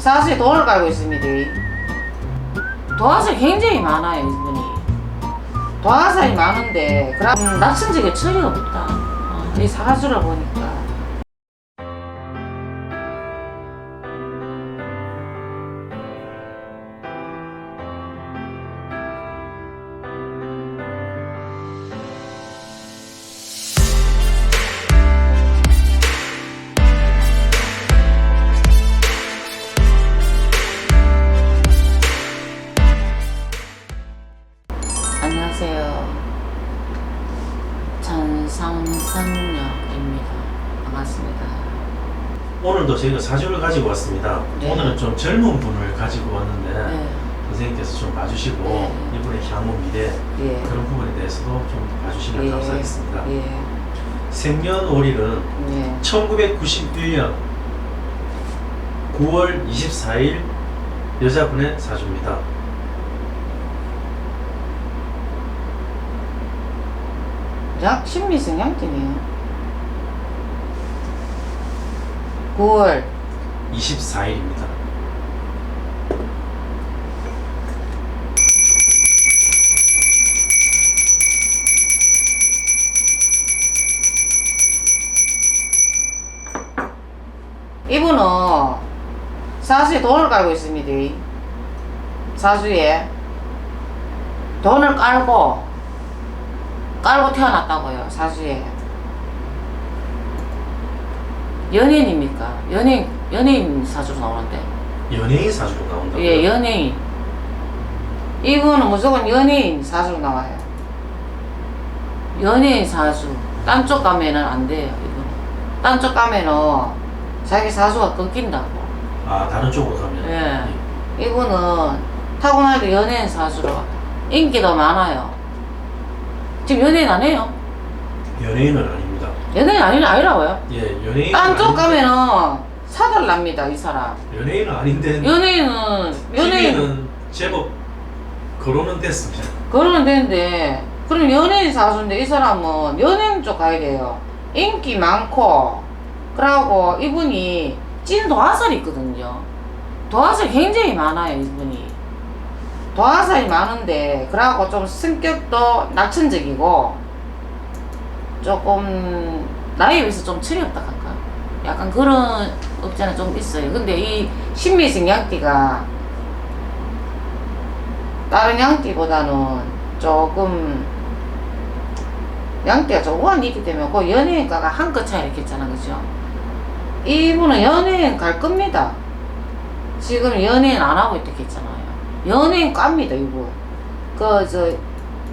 사수에 돈을 깔고 있습니다. 도화살이 굉장히 많아요, 이분이. 도화살이 많은데, 그럼 낙천적인 처리가 없다. 어, 이 사주를 보니까. 오늘도 저희가 사주를 가지고 왔습니다. 네. 오늘은 좀 젊은 분을 가지고 왔는데 네, 선생님께서 좀 봐주시고 네. 이분의 향후 미래 예. 그런 부분에 대해서도 좀 봐주시면 예, 감사하겠습니다. 예, 생년월일은 예. 1991년 9월 24일 여자분의 사주입니다. 약 신미승양띠네요. 9월 24일입니다. 이분은 사수에 돈을 깔고 있습니다. 사수에 돈을 깔고 깔고 태어났다고요. 사수에 연예인입니까? 연예인 연예인 사주로 나오는데 연예인 사주로 나온다고요? 예 연예인 이분은 무조건 연예인 사주로 나와요. 연예인 사주 딴 쪽 가면은 안 돼요. 이분 딴쪽 가면은 자기 사주가 꺾인다고. 아 다른 쪽으로 가면 예. 이분은 타고나게 연예인 사주로 인기도 많아요. 지금 연예인 안 해요? 연예인은 아닙니다. 연예인 아니 아니라고요? 예, 연예인 딴쪽 가면은 사달랍니다 이 사람. 연예인은 아닌데 연예인은 연예인 TV는 제법 거론은 됐습니다. 그러면 되는데 그럼 연예인 사주인데 이 사람은 연예인 쪽 가야 돼요. 인기 많고 그러고 이분이 찐 도화살이 있거든요. 도화살이 굉장히 많아요 이분이. 도화살이 많은데 그러고 좀 성격도 낙천적이고 조금 나이에 비해서 좀 없다 할까? 약간 그런 없잖아 좀 있어요. 근데 이 신미생 양띠가 다른 양띠보다는 조금 양띠가 좀 우한이 있기 때문에 그 연예인과가 한 끗 차이 이렇게 있잖아 그죠? 이분은 연예인 갈 겁니다. 지금 연예인 안 하고 있다 했잖아요. 연예인 깝니다 이분. 그 저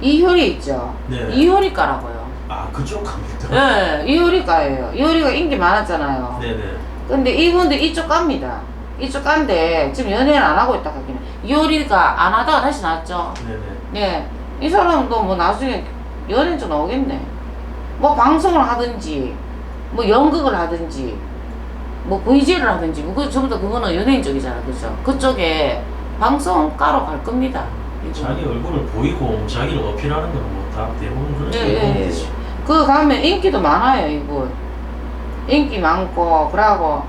이효리 있죠? 네. 이효리과라고요. 아 그쪽 갑니다. 네, 이효리과예요. 이효리가 인기 많았잖아요. 네네. 근데 이분도 이쪽 갑니다. 이쪽 간데 지금 연예인 안 하고 있다 하기는 이효리가 안 하다가 다시 나왔죠. 네네. 네, 이 사람도 뭐 나중에 연예인 좀 나오겠네. 뭐 방송을 하든지, 뭐 연극을 하든지, 뭐 VJ를 하든지, 뭐그 전부 다 그거는 연예인 쪽이잖아, 그죠? 그쪽에 방송가로 갈 겁니다. 이분. 자기 얼굴을 보이고 자기를 어필하는 건뭐 다 대부분 예, 게 예, 예. 되죠. 그 가면 인기도 많아요, 이분. 인기 많고, 그러고,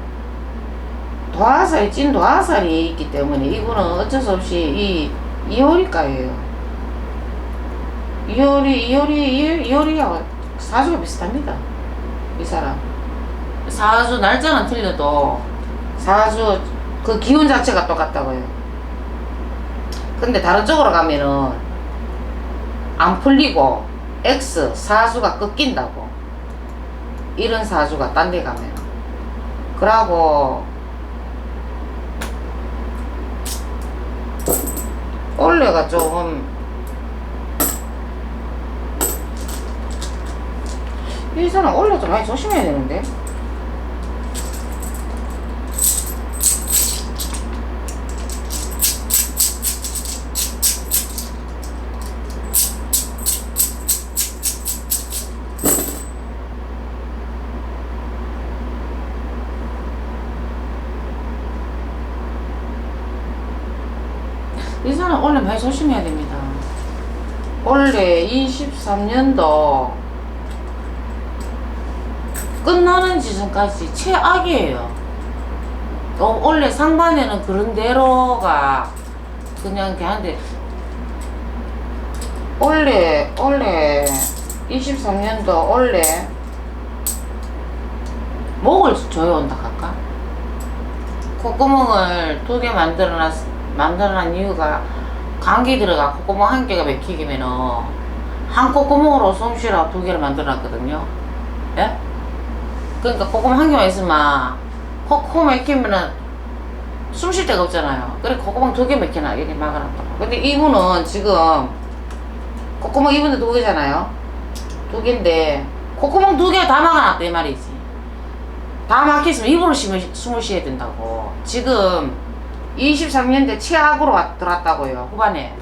도화살이, 찐 도화살이 있기 때문에 이분은 어쩔 수 없이 이, 이효리과예요. 이효리, 이효리, 이- 이효리하고 사주가 비슷합니다. 이 사람. 사주 날짜는 틀려도 사주 그 기운 자체가 똑같다고요. 근데 다른 쪽으로 가면은 안 풀리고 X 사주가 꺾인다고. 이런 사주가 딴 데 가면. 그러고 올해가 조금 이 사람 올해 좀 많이 조심해야 되는데 이 사람 원래 많이 조심해야 됩니다. 원래 23년도 끝나는 지점까지 최악이에요. 어, 원래 상반에는 그런 대로가 그냥 걔한테 원래 원래 23년도 원래 목을 조여온다 할까? 콧구멍을 두 개 만들어놨 만들어놨 이유가 감기 들어가 콧구멍 한 개가 막히기면은 한 콧구멍으로 숨 쉬라고 두 개를 만들어놨거든요. 예? 그러니까 콧구멍 한 개만 있으면 콧코 막히면은 숨 쉴 데가 없잖아요. 그래 콧구멍 두개 막히나 이렇게 막아놨다고. 근데 이분은 지금 콧구멍 이분도 두 개잖아요. 두 개인데 콧구멍 두 개 다 막아놨다 이 말이지. 다 막혔으면 입으로 숨을, 숨을 쉬어야 된다고. 지금 23년대 최악으로 왔, 들어왔다고요. 후반에.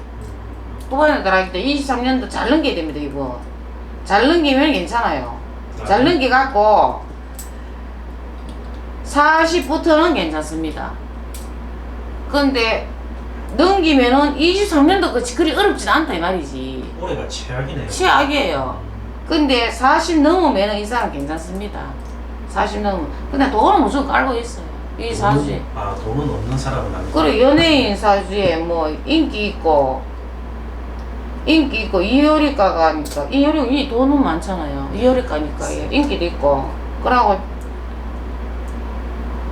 후반에 들어가기 때 23년도 잘 넘겨야 됩니다 이분. 잘 넘기면 괜찮아요. 잘 넘겨갖고 40부터는 괜찮습니다. 근데 넘기면은 23년도 그 그리 어렵진 않다 이 말이지. 올해가 최악이네요. 최악이에요. 근데 40 넘으면 이 사람 괜찮습니다. 40 넘으면. 근데 돈은 무조건 깔고 있어요. 이 사주에. 돈은- 아 돈은 없는 사람은 아니고. 그리고 연예인 사주에 뭐 인기 있고 인기 있고 이효리가가 하니까 이효리 이 돈은 많잖아요. 이효리가니까 예, 인기도 있고 그러고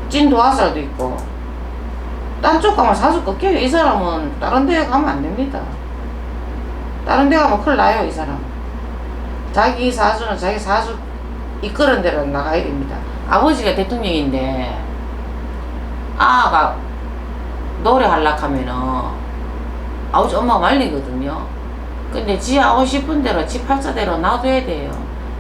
찐 도화살도 있고 딴 쪽 가면 사주 꺾여요. 이 사람은 다른 데 가면 안 됩니다. 다른 데 가면 큰일 나요 이 사람. 자기 사주는 자기 사주 이끄는 대로 나가야 됩니다. 아버지가 대통령인데 아가 노래 하려고 하면은 아버지 엄마가 말리거든요. 근데 지 하고 싶은 대로 지 팔자대로 놔둬야 돼요.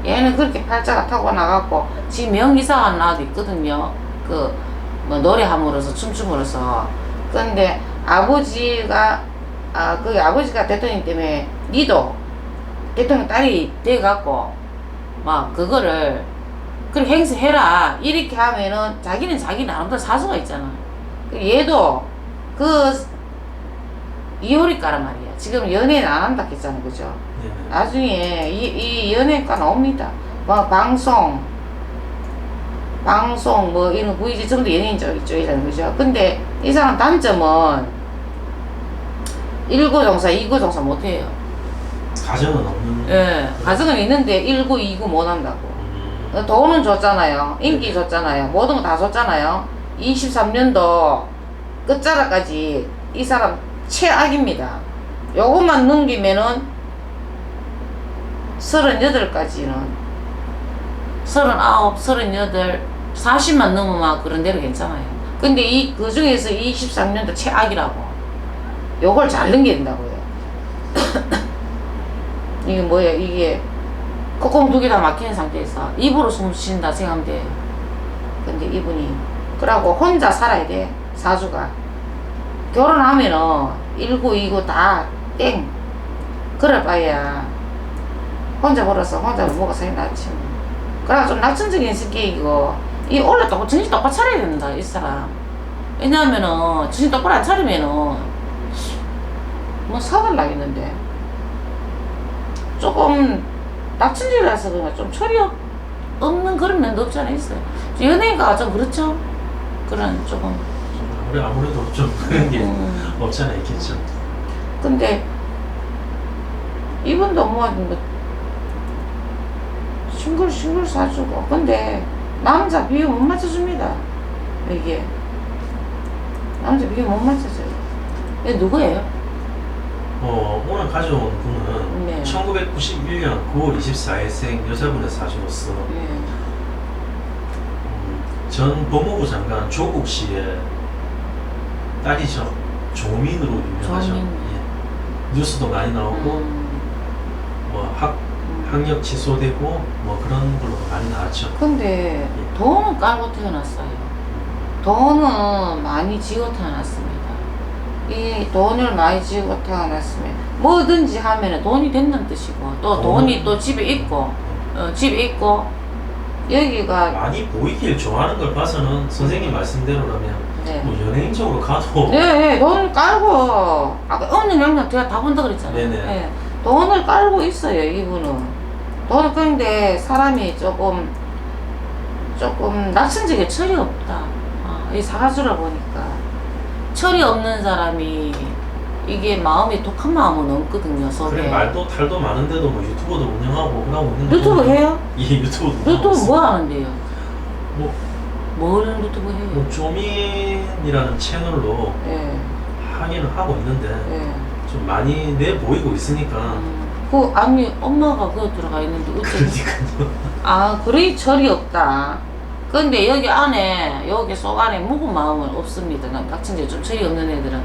얘는 그렇게 팔자가 타고 나갔고 지 명의사가 나도 있거든요. 그 뭐 노래함으로써 춤춤으로써. 근데 아버지가 아 그 아버지가 대통령 때문에 니도 대통령 딸이 돼갖고 막 그거를 그렇게 행세해라 이렇게 하면은 자기는 자기 나름대로 사수가 있잖아. 그 얘도 그 이효리과란 말이야. 지금 연예인 안 한다 했잖아, 그죠? 네네. 나중에 이, 이 연예과 나옵니다. 뭐 방송, 방송 뭐 이런 VG 전부 연예인 쪽 이쪽이잖아요, 그죠? 근데 이 사람 단점은 1구 종사, 2구 종사 못해요. 가정은 없는. 예, 가정은 있는데 1구, 2구 못 한다고. 음, 돈은 줬잖아요. 인기 줬잖아요. 모든 거 다 줬잖아요. 23년도 끝자락까지 이 사람 최악입니다. 요것만 넘기면은 38까지는 39, 38, 40만 넘으면 그런 대로 괜찮아요. 근데 이, 그 중에서 23년도 최악이라고. 요걸 잘 넘겨야 된다고요. 이게 뭐야, 이게 콧구멍 두 개 다 막히는 상태에서 입으로 숨 쉰다 생각하면 돼요. 근데 이분이 그러고 혼자 살아야 돼 사주가 결혼하면은 19, 29다 땡. 그럴 바에야 혼자 벌어서 혼자 먹어 살기 낫지. 뭐. 그래가 좀 낙천적인 성격이고 이 원래 또 정신 똑바로 차려야 된다 이 사람. 왜냐하면은 정신 똑바로 안 차리면은 뭐 사달 나겠는데 조금 낙천적이라서 그런가 좀 철이 없, 없는 그런 면도 없지 않아 있어요. 연예인가 좀 그렇죠. 그런 조금. 아무래도 좀 그런 게 음. 없지 않아 있겠죠. 근데 이분도 뭐, 뭐 싱글 싱글 사주고 근데 남자 비유 못 맞춰줍니다 이게 남자 비유 못 맞춰줘요 이게 누구예요? 어, 오늘 가져온 분은 네. 1991년 9월 24일생 여자분의 사주로서 예. 음, 전 법무부 장관 조국 씨의 딸이죠. 조민으로 유명하죠. 조민. 예. 뉴스도 많이 나오고 음, 뭐 학, 음. 학력 취소되고 뭐 그런 걸로 많이 나왔죠. 근데 돈은 깔고 태어났어요 돈은 많이 지고 태어났습니다 이 돈을 많이 지고 태어났으면 뭐든지 하면 돈이 된다는 뜻이고 또 돈이 또 집에 있고 어, 집에 있고 여기가 많이 보이길 좋아하는 걸 봐서는 선생님 말씀대로라면 네. 뭐 연예인적으로 가도 예, 예, 돈을 깔고 아까 어느 양념 제가 다 본다 그랬잖아요. 네네. 예, 돈을 깔고 있어요 이분은. 돈을 끄는데 사람이 조금 조금 낙천적인 철이 없다. 아, 이 사가수를 보니까 철이 없는 사람이 이게 마음이 독한 마음은 없거든요 속에 그래 말도 탈도 많은데도 뭐 유튜버도 운영하고 하고 있는 거 유튜브 보면 해요? 예 유튜브도 유튜브 뭐 하는데요? 뭐, 뭘 유튜브 해요? 뭐 조민이라는 채널로 예, 하기는 하고 있는데 예. 좀 많이 내 보이고 있으니까. 음, 그 아니 엄마가 그거 들어가 있는데 어째 그러니까요. 아 그래 철이 없다. 근데 여기 안에 여기 속 안에 묵은 마음은 없습니다. 난 닥친데 좀 철이 없는 애들은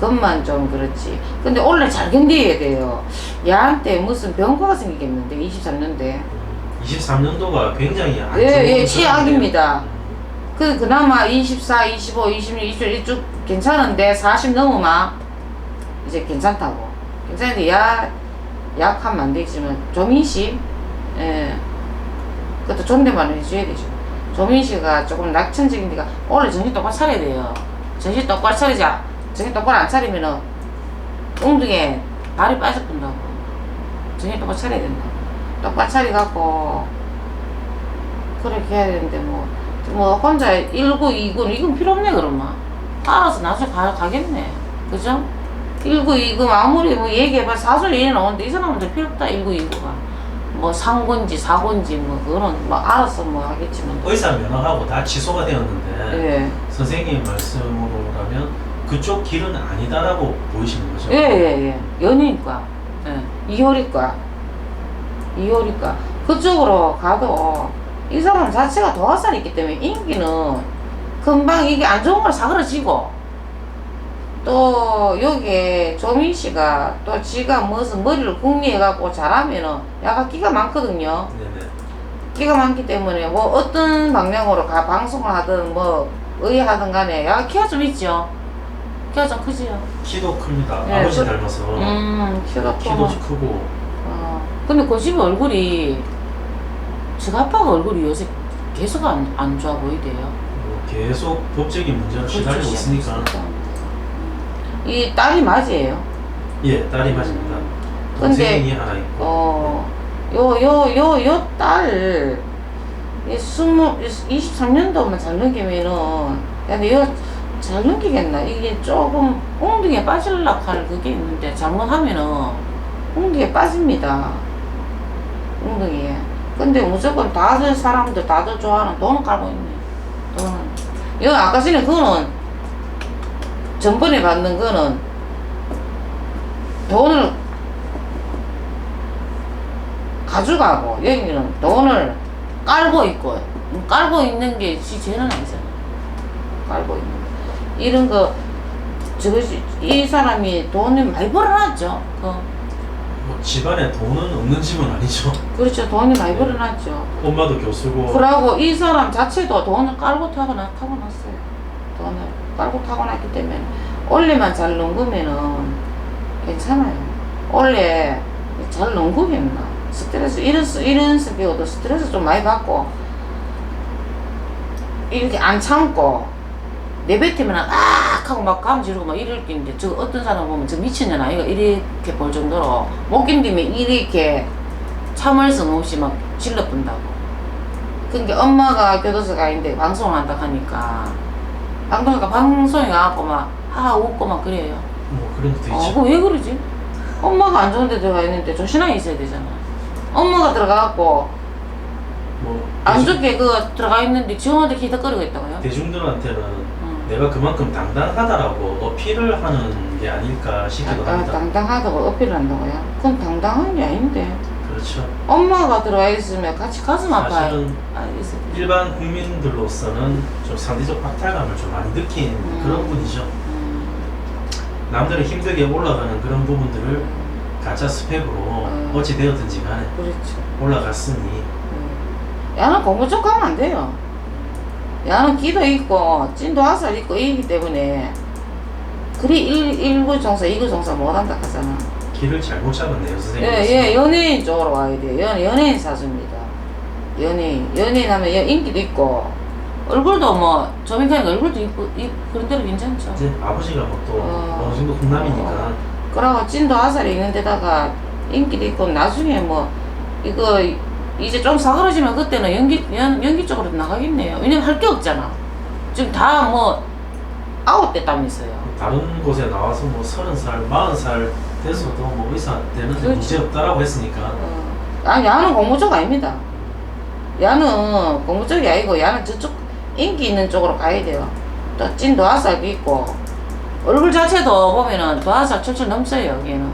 그것만 좀 그렇지. 근데 원래 잘 견뎌야 돼요. 얘한테 무슨 병과가 생기겠는데 23년대 23년도가 굉장히 안 예, 좋은 예, 최악입니다. 그 그나마 24, 25, 26, 27 이쪽 괜찮은데 40 넘으면 이제 괜찮다고. 괜찮은데 약 약하면 안 되지만 조민 씨 예. 그것도 존댓말을 해줘야 되죠. 조민 씨가 조금 낙천적인 데가 원래 정신 똑바로 차려야 돼요. 정신 똑바로 차리자. 정신 똑바로 안 차리면은 엉덩이에 발이 빠져 본다고. 정신 똑바로 차려야 된다 똑바로 차려갖고 그렇게 해야 되는데 뭐, 뭐 혼자 19, 29, 이건 필요 없네 그러면 알아서 나중에 가, 가겠네 그죠? 19, 29 아무리 뭐 얘기해봐 사설 얘기 나오는데 이 사람들 필요 없다 19, 29가 뭐 상고인지 사고인지 뭐 그거는 뭐 알아서 뭐 하겠지만 의사 면허하고 다 취소가 되었는데 예. 선생님 말씀으로라면 그쪽 길은 아니다라고 보이시는 거죠? 예, 예, 예. 연예인과, 예. 이효리과, 이효리과. 그쪽으로 가도 이 사람 자체가 도화살이 있기 때문에 인기는 금방 이게 안 좋은 걸 사그러지고 또 여기 조민 씨가 또 지가 무슨 머리를 궁리해갖고 잘하면은 야가 끼가 많거든요. 네네. 끼가 많기 때문에 뭐 어떤 방향으로 가 방송을 하든 뭐 의하든 간에 야가 키가 좀 있죠. 키가 좀 크지요. 키도 큽니다. 네, 아버지 그- 닮아서 음, 키가 키도 크고. 크고 어, 근데 그집 얼굴이 저 아빠가 얼굴이 요새 계속 안, 안 좋아 보이대요. 뭐 계속 법적인 문제로 시달리고 그렇죠, 있으니까 시달리고 있으니까. 이 딸이 맞이에요. 예 딸이 맞습니다. 근데, 동생이 하나 있고 어, 요, 요, 요, 요 딸, 이 스무, 23년도만 잘 넘기면은, 야, 근데 요 잘 넘기겠나? 이게 조금 엉덩이에 빠질라 할 그게 있는데, 잘못하면은 엉덩이에 빠집니다. 엉덩이에. 근데 무조건 다들 사람들 다들 좋아하는 돈은 깔고 있네. 돈은. 여 아까 전에 그거는 전번에 받는 거는 돈을 가져가고 여기는 돈을 깔고 있고 깔고 있는 게지 죄는 아니잖아. 깔고 있는 거. 이런 거 저것이 이 사람이 돈을 많이 벌어놨죠. 그 뭐 집안에 돈은 없는 집은 아니죠. 그렇죠. 돈이 많이 벌어놨죠. 엄마도 교수고 그러고 이 사람 자체도 돈을 깔고 타고나 타고났어요. 돈을 깔고 타고났기 때문에 원래만 잘 넘으면은 괜찮아요. 원래 잘 넘으겠나 스트레스 이런 스- 이런 성격도 스트레스 좀 많이 받고 이렇게 안 참고 내뱉으면 아 하고 막 감 지르고 막 이럴 낀데 저 어떤 사람 보면 저 미친년 아이가 이렇게 볼 정도로 못 견디면 이렇게 참을 수 없이 막 질러본다고. 그러니까 엄마가 교도소 가 있는데 방송을 한다 하니까 방송가 방송에 가갖고 막 하하 웃고 막 그래요. 뭐 그런 것도 어, 있죠. 그거 왜 그러지? 엄마가 안 좋은 데 들어가 있는데 조신하게 있어야 되잖아. 엄마가 들어가갖고 뭐 안 대중, 좋게 그 들어가 있는데 지원한테 기다거리고 있다고요? 대중들한테는 음. 내가 그만큼 당당하다라고 어필을 하는 게 아닐까 싶기도 아, 합니다. 당당하다고 어필을 한다고요? 그건 당당한 게 아닌데. 그렇죠. 엄마가 들어와 있으면 같이 가슴 아파요. 사실은 아, 있어. 일반 국민들로서는 좀 상대적 박탈감을 좀 많이 느낀 음. 그런 분이죠. 음, 남들이 힘들게 올라가는 그런 부분들을 가짜 스펙으로 음. 어찌 되었든지 간에 그렇죠. 올라갔으니 음. 야는 공부 쪽 하면 안 돼요. 야는 기도 있고 찐도 화살 있고 이기 때문에 그리 일, 일구 종사 이구 종사 못한다 하잖아. 길을 잘못 잡았네요 선생님. 예, 예, 연예인 쪽으로 와야 돼요. 연, 연예인 사주입니다. 연예인. 연예인 하면 연- 인기도 있고 얼굴도 뭐 조민카니 얼굴도 있고 이, 그런 대로 괜찮죠. 이제 아버지가 뭐또 어. 어느 정도 훈남이니까 그러고 찐도 화살이 있는 데다가 인기도 있고 나중에 뭐 이거 이제 좀 사그러지면 그때는 연기 연, 연기 쪽으로 나가겠네요. 왜냐면 할 게 없잖아. 지금 다 뭐 아웃됐다면서요. 다른 곳에 나와서 뭐 서른 살, 마흔 살 돼서도 뭐 의사 되는데 그렇죠. 문제 없다라고 했으니까 어. 아, 야는 공무 쪽 아닙니다. 야는 공무 쪽이 아니고 야는 저쪽 인기 있는 쪽으로 가야 돼요. 또 찐 도화살도 있고 얼굴 자체도 보면은 도화살 철철 넘쳐요 여기는.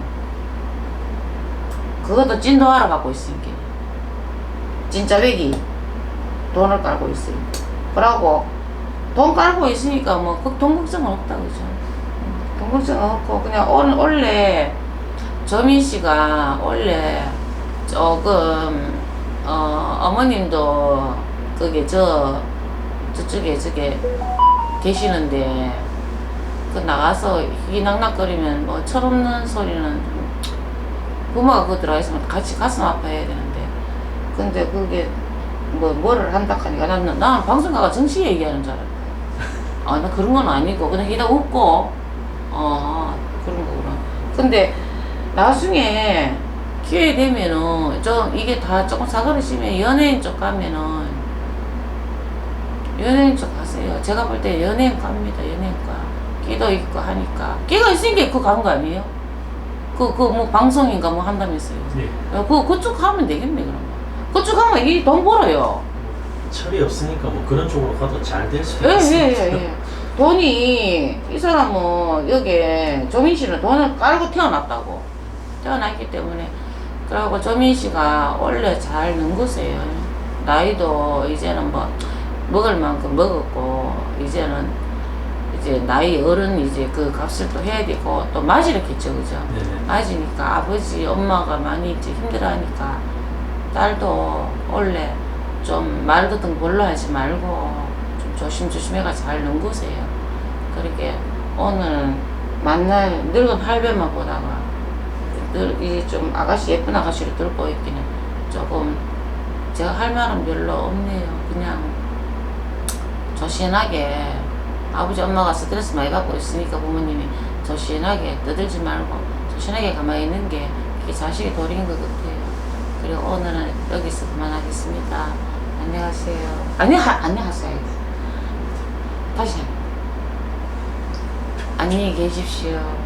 그것도 찐 도화를 갖고 있으니까. 진짜배기 돈을 깔고 있어요. 그러고 돈 깔고 있으니까 뭐그돈 걱정은 없다 그죠. 음, 돈 걱정은 없고 그냥 원- 원래 조민 씨가 원래 조금 어 어머님도 그게 저 저쪽에 저게 계시는데 그 나가서 희낙낙거리면 뭐 철없는 소리는 좀 부모가 그거 들어가 있으면 같이 가슴 아파해야 되는데 근데 그게 뭐 뭐를 한다 하니까 나는 나는 방송가가 정시 얘기하는 줄 알았다 아 나 그런 건 아니고 그냥 이다 웃고 어 그런 거구나 근데 나중에 기회 되면은 좀 이게 다 조금 치면 연예인 쪽 가면은 연예인 쪽 가세요. 제가 볼 때 연예인 갑니다. 연예인과 끼도 있고 하니까 끼가 있으니까 그거 가는 거 아니에요? 그 그 뭐 방송인가 뭐 한다면서요. 예. 어, 그 그쪽 가면 되겠네 그러면. 그쪽 가면 이 돈 벌어요. 철이 없으니까 뭐 그런 쪽으로 가도 잘 될 수도 예예예 있습니다. 예, 예. 돈이 이 사람은 여기 조민 씨는 돈을 깔고 태어났다고 태어났기 때문에 그리고 조민 씨가 원래 잘 능구세요. 나이도 이제는 뭐 먹을 만큼 먹었고 이제는 이제 나이 어른 이제 그 값을 또 해야 되고 또 맞이랬겠죠 그죠? 네네. 맞으니까 아버지 엄마가 많이 이제 힘들어 하니까 딸도 원래 좀말거 별로 하지 말고 좀 조심조심해가 잘 능구세요. 그렇게 오늘 만날 늙은 할배만 보다가 늘 이 좀 아가씨 예쁜 아가씨를 들고 있기는 조금 제가 할 말은 별로 없네요. 그냥 조신하게 아버지 엄마가 스트레스 많이 받고 있으니까 부모님이 조신하게 떠들지 말고 조신하게 가만히 있는 게 자식의 도리인 것 같아요. 그리고 오늘은 여기서 그만하겠습니다. 안녕하세요. 안녕 안녕하세요. 다시 안녕히 계십시오.